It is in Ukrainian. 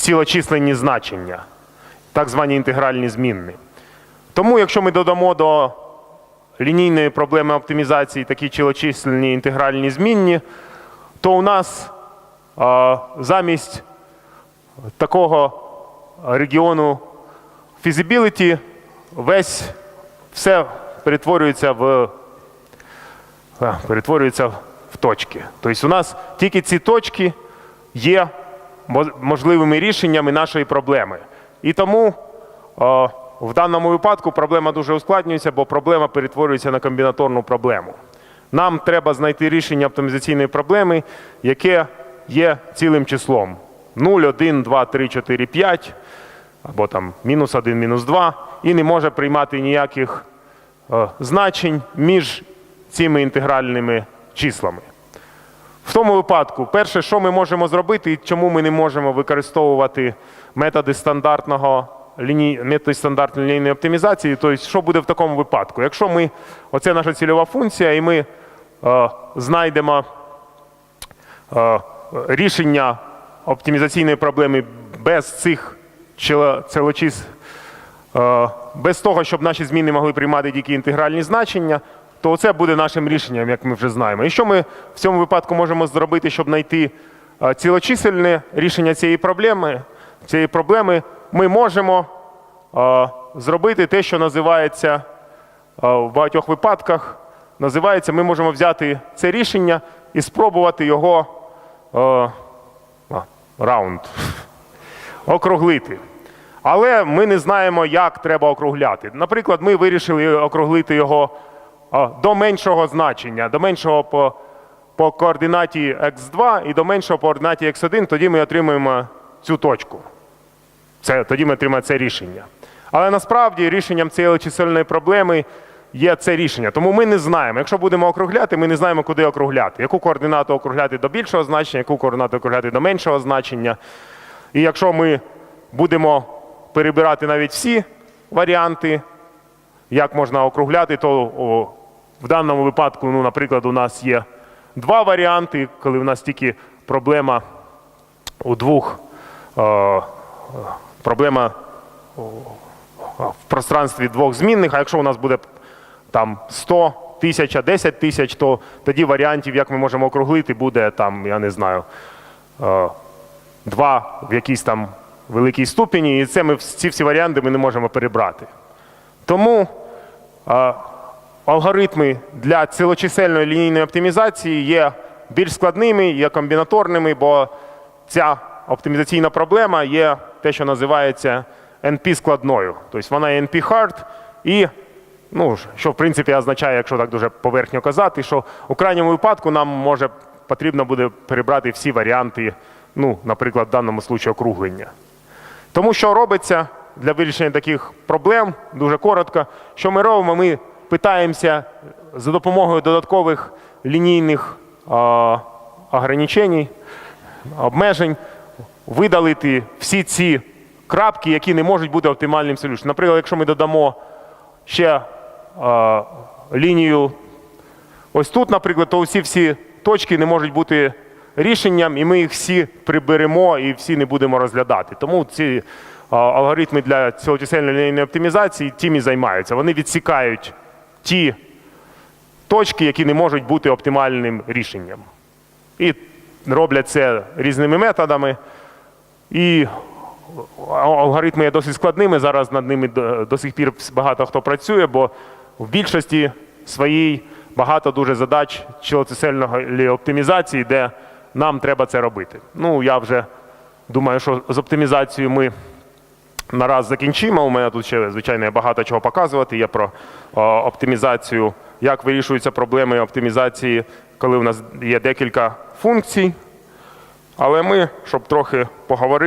цілочисленні значення, так звані інтегральні змінні. Тому, якщо ми додамо до лінійної проблеми оптимізації такі цілочисленні інтегральні змінні, то у нас а, замість такого регіону feasibility весь все перетворюється в перетворюється в точки. Тобто у нас тільки ці точки є можливими рішеннями нашої проблеми. І тому в даному випадку проблема дуже ускладнюється, бо проблема перетворюється на комбінаторну проблему. Нам треба знайти рішення оптимізаційної проблеми, яке є цілим числом 0, 1, 2, 3, 4, 5, або там мінус 1, мінус 2, і не може приймати ніяких значень між цими інтегральними числами. В тому випадку, перше, що ми можемо зробити і чому ми не можемо використовувати методи стандартного ліній, методи стандартної лінійної оптимізації, тобто, що буде в такому випадку? Якщо ми, оце наша цільова функція, і ми е, знайдемо е, рішення оптимізаційної проблеми без цих целочис, е, без того, щоб наші зміни могли приймати тільки інтегральні значення, то це буде нашим рішенням, як ми вже знаємо. І що ми в цьому випадку можемо зробити, щоб знайти е, цілочисельне рішення цієї проблеми? Цієї проблеми ми можемо е, зробити те, що називається е, в багатьох випадках. Називається, ми можемо взяти це рішення і спробувати його раунд округлити. Але ми не знаємо, як треба округляти. Наприклад, ми вирішили округлити його до меншого значення, до меншого по, по координаті x2 і до меншого по координаті x1, тоді ми отримуємо цю точку. Це, тоді ми отримаємо це рішення. Але насправді рішенням цієї чисельної проблеми є це рішення. Тому ми не знаємо. Якщо будемо округляти, ми не знаємо, куди округляти. Яку координату округляти до більшого значення, яку координату округляти до меншого значення. І якщо ми будемо перебирати навіть всі варіанти, як можна округляти, то в даному випадку, ну, наприклад, у нас є два варіанти, коли у нас тільки проблема у двох. Е, проблема в пространстві двох змінних, а якщо у нас буде там 100 тисяч, 10 тисяч, то тоді варіантів, як ми можемо округлити, буде там, я не знаю, е, два в якійсь там великій ступені, і це ми ці всі варіанти ми не можемо перебрати. Тому е, алгоритми для цілочисельної лінійної оптимізації є більш складними, є комбінаторними, бо ця оптимізаційна проблема є те, що називається NP-складною. Тобто вона є NP-hard і, ну, що в принципі означає, якщо так дуже поверхньо казати, що у крайньому випадку нам може потрібно буде перебрати всі варіанти, ну, наприклад, в даному случаю округлення. Тому що робиться для вирішення таких проблем, дуже коротко, що ми робимо, ми питаємося за допомогою додаткових лінійних ограничень, обмежень видалити всі ці крапки, які не можуть бути оптимальним солюшном. Наприклад, якщо ми додамо ще лінію ось тут, наприклад, то усі всі точки не можуть бути рішенням, і ми їх всі приберемо і всі не будемо розглядати. Тому ці алгоритми для цілочисельної лінійної оптимізації тим і займаються. Вони відсікають ті точки, які не можуть бути оптимальним рішенням. І роблять це різними методами. І алгоритми є досить складними. Зараз над ними до, сих пір багато хто працює, бо в більшості своїй багато дуже задач чілоцисельної оптимізації, де нам треба це робити. Ну, я вже думаю, що з оптимізацією ми нараз закінчимо. У мене тут ще, звичайно, багато чого показувати. Є про оптимізацію, як вирішуються проблеми оптимізації, коли у нас є декілька функцій. Але ми, щоб трохи поговорити.